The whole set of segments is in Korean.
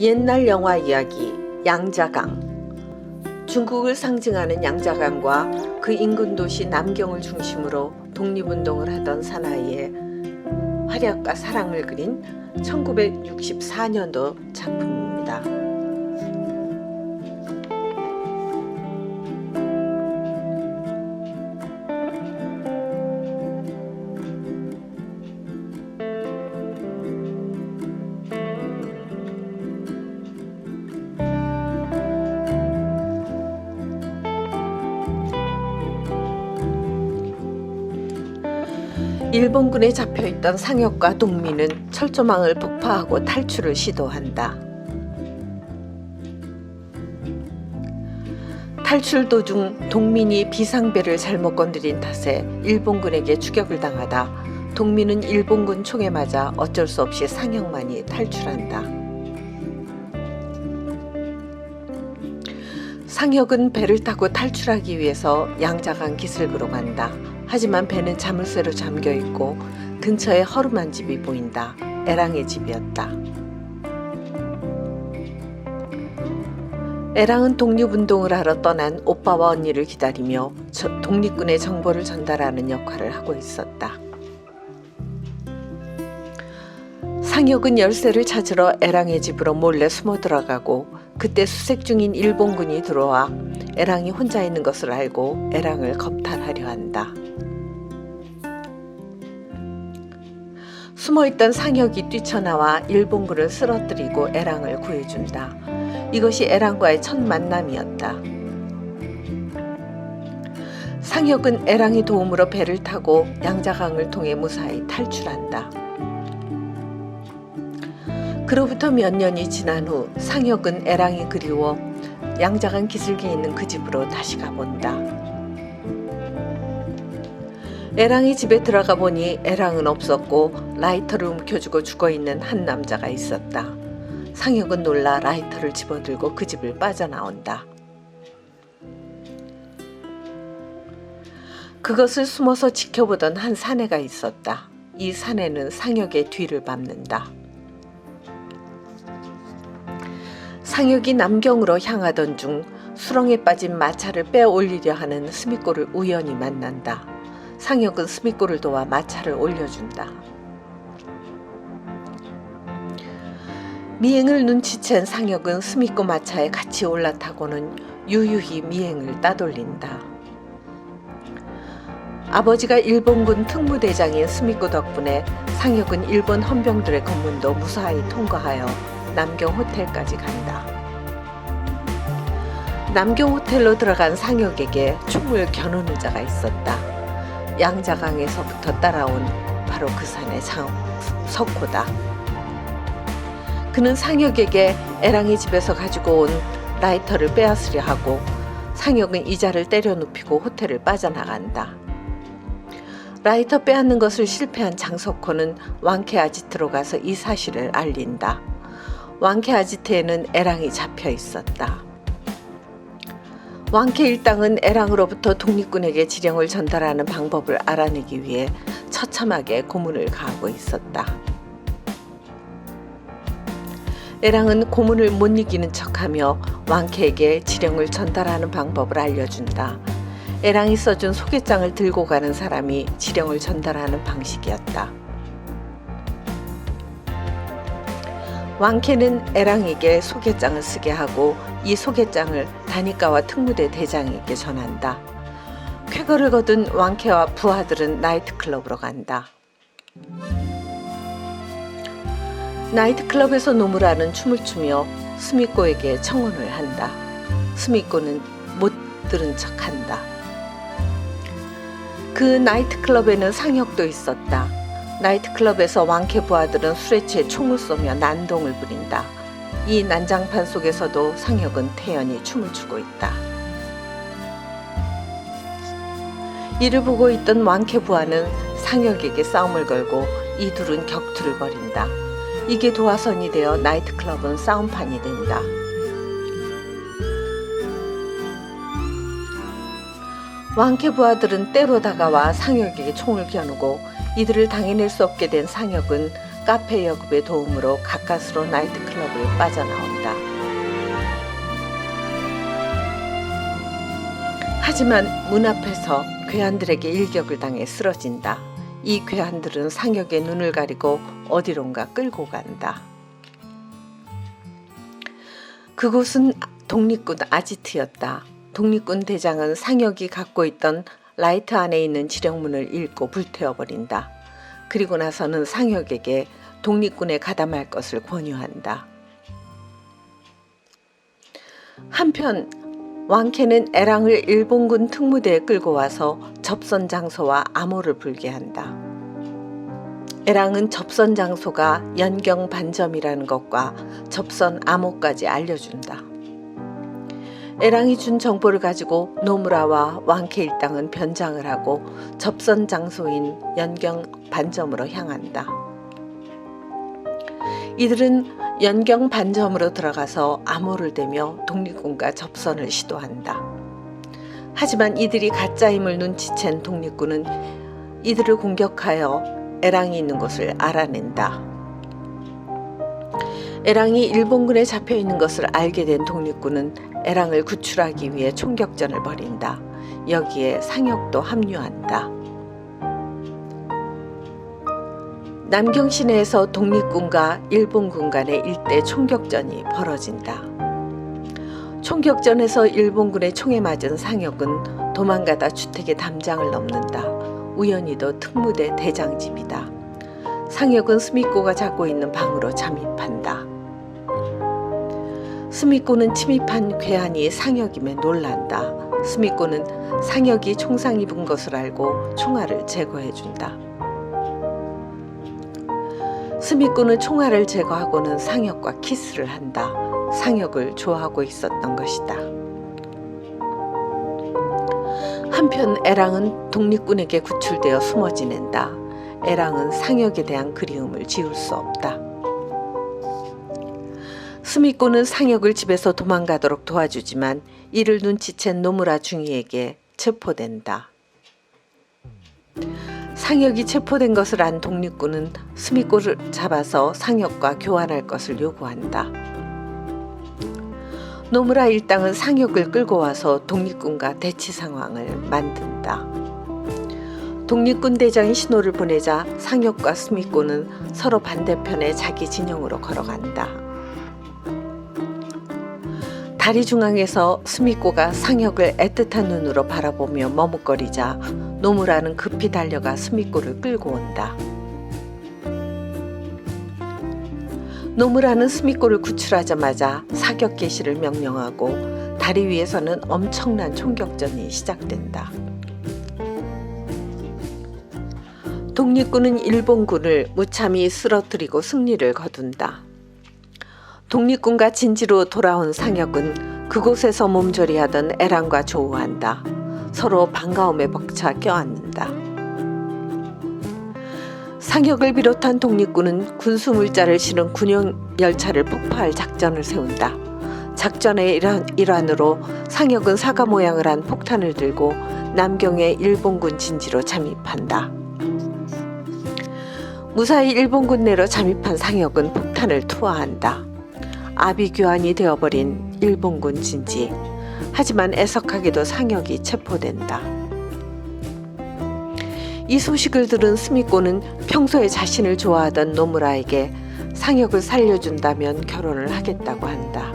옛날 영화 이야기 양자강 중국을 상징하는 양자강과 그 인근 도시 남경을 중심으로 독립운동을 하던 사나이의 활약과 사랑을 그린 1964년도 작품입니다. 일본군에 잡혀있던 상혁과 동민은 철조망을 폭파하고 탈출을 시도한다. 탈출 도중 동민이 비상배를 잘못 건드린 탓에 일본군에게 추격을 당하다 동민은 일본군 총에 맞아 어쩔 수 없이 상혁만이 탈출한다. 상혁은 배를 타고 탈출하기 위해서 양자강 기슭으로 간다. 하지만 배는 자물쇠로 잠겨 있고 근처에 허름한 집이 보인다. 에랑의 집이었다. 에랑은 독립운동을 하러 떠난 오빠와 언니를 기다리며 저- 독립군의 정보를 전달하는 역할을 하고 있었다. 상혁은 열쇠를 찾으러 에랑의 집으로 몰래 숨어 들어가고 그때 수색 중인 일본군이 들어와 에랑이 혼자 있는 것을 알고 에랑을 겁탈하려 한다. 숨어있던 상혁이 뛰쳐나와 일본군을 쓰러뜨리고 에랑을 구해준다. 이것이 에랑과의 첫 만남이었다. 상혁은 에랑의 도움으로 배를 타고 양자강을 통해 무사히 탈출한다. 그로부터 몇 년이 지난 후 상혁은 에랑이 그리워 양자강 기슭에 있는 그 집으로 다시 가본다. 에랑이 집에 들어가 보니 에랑은 없었고 라이터를 움켜쥐고 죽어 있는 한 남자가 있었다. 상혁은 놀라 라이터를 집어들고 그 집을 빠져나온다. 그것을 숨어서 지켜보던 한 사내가 있었다. 이 사내는 상혁의 뒤를 밟는다. 상혁이 남경으로 향하던 중 수렁에 빠진 마차를 빼어 올리려 하는 스미꼬를 우연히 만난다. 상혁은 스미꼬를 도와 마차를 올려준다. 미행을 눈치챈 상혁은 스미꼬 마차에 같이 올라타고는 유유히 미행을 따돌린다. 아버지가 일본군 특무대장인 스미꼬 덕분에 상혁은 일본 헌병들의 검문도 무사히 통과하여 남경 호텔까지 간다. 남경 호텔로 들어간 상혁에게 총을 겨누는 자가 있었다. 양자강에서부터 따라온 바로 그 산의 상, 석호다. 그는 상혁에게 에랑이 집에서 가지고 온 라이터를 빼앗으려 하고 상혁은 이자를 때려 눕히고 호텔을 빠져나간다. 라이터 빼앗는 것을 실패한 장석호는 왕케 아지트로 가서 이 사실을 알린다. 왕케 아지트에는 에랑이 잡혀 있었다. 왕케 일당은 에랑으로부터 독립군에게 지령을 전달하는 방법을 알아내기 위해 처참하게 고문을 가하고 있었다. 에랑은 고문을 못 이기는 척하며 왕케에게 지령을 전달하는 방법을 알려준다. 에랑이 써준 소개장을 들고 가는 사람이 지령을 전달하는 방식이었다. 왕케는 에랑에게 소개장을 쓰게 하고 이 소개장을 다니카와 특무대 대장에게 전한다. 쾌거를 거둔 왕케와 부하들은 나이트클럽으로 간다. 나이트클럽에서 노무라는 춤을 추며 스미꼬에게 청혼을 한다. 스미꼬는 못 들은 척한다. 그 나이트클럽에는 상혁도 있었다. 나이트클럽에서 왕케 부하들은 술에 취해 총을 쏘며 난동을 부린다. 이 난장판 속에서도 상혁은 태연히 춤을 추고 있다. 이를 보고 있던 왕케 부하는 상혁에게 싸움을 걸고 이 둘은 격투를 벌인다. 이게 도화선이 되어 나이트클럽은 싸움판이 된다. 왕케 부하들은 때로 다가와 상혁에게 총을 겨누고 이들을 당해낼 수 없게 된 상혁은 카페 여급의 도움으로 가까스로 나이트클럽을 빠져나온다. 하지만 문 앞에서 괴한들에게 일격을 당해 쓰러진다. 이 괴한들은 상혁의 눈을 가리고 어디론가 끌고 간다. 그곳은 독립군 아지트였다. 독립군 대장은 상혁이 갖고 있던 라이트 안에 있는 지령문을 읽고 불태워버린다. 그리고 나서는 상혁에게 독립군에 가담할 것을 권유한다. 한편 왕케는 에랑을 일본군 특무대에 끌고 와서 접선 장소와 암호를 불게 한다. 에랑은 접선 장소가 연경 반점이라는 것과 접선 암호까지 알려준다. 에랑이 준 정보를 가지고 노무라와 왕케 일당은 변장을 하고 접선 장소인 연경 반점으로 향한다. 이들은 연경 반점으로 들어가서 암호를 대며 독립군과 접선을 시도한다. 하지만 이들이 가짜임을 눈치챈 독립군은 이들을 공격하여 에랑이 있는 곳을 알아낸다. 에랑이 일본군에 잡혀 있는 것을 알게 된 독립군은 에랑을 구출하기 위해 총격전을 벌인다. 여기에 상혁도 합류한다. 남경 시내에서 독립군과 일본군 간의 일대 총격전이 벌어진다. 총격전에서 일본군의 총에 맞은 상혁은 도망가다 주택의 담장을 넘는다. 우연히도 특무대 대장 집이다. 상혁은 스미코가 잡고 있는 방으로 잠입한다. 스미코는 침입한 괴한이 상혁임에 놀란다. 스미코는 상혁이 총상 입은 것을 알고 총알을 제거해준다. 스미코는 총알을 제거하고는 상혁과 키스를 한다. 상혁을 좋아하고 있었던 것이다. 한편 에랑은 독립군에게 구출되어 숨어 지낸다. 에랑은 상혁에 대한 그리움을 지울 수 없다. 스미코는 상혁을 집에서 도망가도록 도와주지만 이를 눈치챈 노무라 중이에게 체포된다. 상혁이 체포된 것을 안 독립군은 스미코를 잡아서 상혁과 교환할 것을 요구한다. 노무라 일당은 상혁을 끌고 와서 독립군과 대치 상황을 만든다. 독립군 대장이 신호를 보내자 상혁과 스미코는 서로 반대편에 자기 진영으로 걸어간다. 다리 중앙에서 스미코가 상혁을 애틋한 눈으로 바라보며 머뭇거리자 노무라는 급히 달려가 스미코를 끌고 온다. 노무라는 스미코를 구출하자마자 사격 개시를 명령하고 다리 위에서는 엄청난 총격전이 시작된다. 독립군은 일본군을 무참히 쓰러뜨리고 승리를 거둔다. 독립군과 진지로 돌아온 상혁은 그곳에서 몸조리하던 에란과 조우한다. 서로 반가움에 벅차 껴안는다. 상혁을 비롯한 독립군은 군수 물자를 실은 군용 열차를 폭파할 작전을 세운다. 작전의 일환, 일환으로 상혁은 사과 모양을 한 폭탄을 들고 남경의 일본군 진지로 잠입한다. 무사히 일본군 내로 잠입한 상혁은 폭탄을 투하한다. 아비규환이 되어버린 일본군 진지. 하지만 애석하게도 상혁이 체포된다. 이 소식을 들은 스미코는 평소에 자신을 좋아하던 노무라에게 상혁을 살려준다면 결혼을 하겠다고 한다.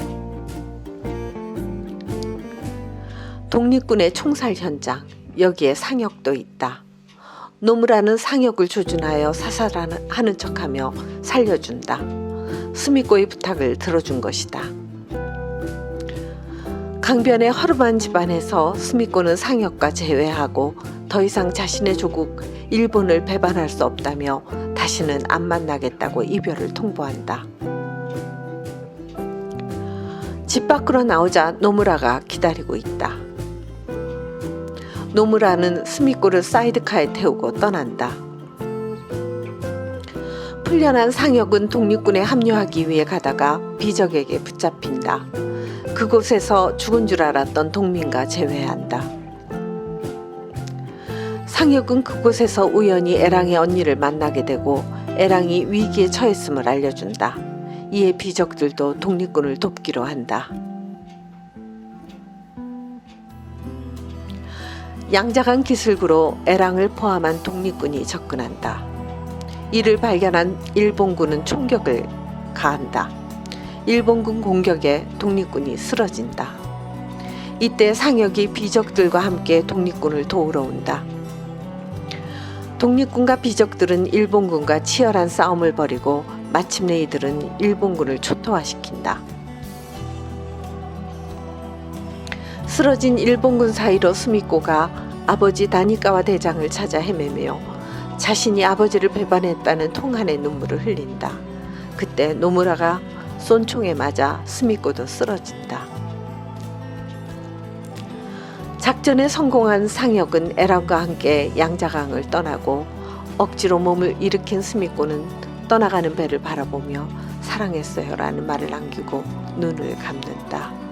독립군의 총살 현장, 여기에 상혁도 있다. 노무라는 상혁을 조준하여 사살하는 척하며 살려준다. 스미코의 부탁을 들어준 것이다. 강변의 허름한 집안에서 스미코는 상혁과 재회하고 더 이상 자신의 조국 일본을 배반할 수 없다며 다시는 안 만나겠다고 이별을 통보한다. 집 밖으로 나오자 노무라가 기다리고 있다. 노무라는 스미코를 사이드카에 태우고 떠난다. 풀려난 상혁은 독립군에 합류하기 위해 가다가 비적에게 붙잡힌다. 그곳에서 죽은 줄 알았던 동민과 재회한다. 상혁은 그곳에서 우연히 에랑의 언니를 만나게 되고 애랑이 위기에 처했음을 알려준다. 이에 비적들도 독립군을 돕기로 한다. 양자강 기슭으로 애랑을 포함한 독립군이 접근한다. 이를 발견한 일본군은 총격을 가한다. 일본군 공격에 독립군이 쓰러진다. 이때 상혁이 비적들과 함께 독립군을 도우러 온다. 독립군과 비적들은 일본군과 치열한 싸움을 벌이고 마침내 이들은 일본군을 초토화시킨다. 쓰러진 일본군 사이로 스미코가 아버지 다니카와 대장을 찾아 헤매며 자신이 아버지를 배반했다는 통한의 눈물을 흘린다. 그때 노무라가 쏜 총에 맞아 스미코도 쓰러진다. 작전에 성공한 상혁은 에란과 함께 양자강을 떠나고 억지로 몸을 일으킨 스미코는 떠나가는 배를 바라보며 사랑했어요라는 말을 남기고 눈을 감는다.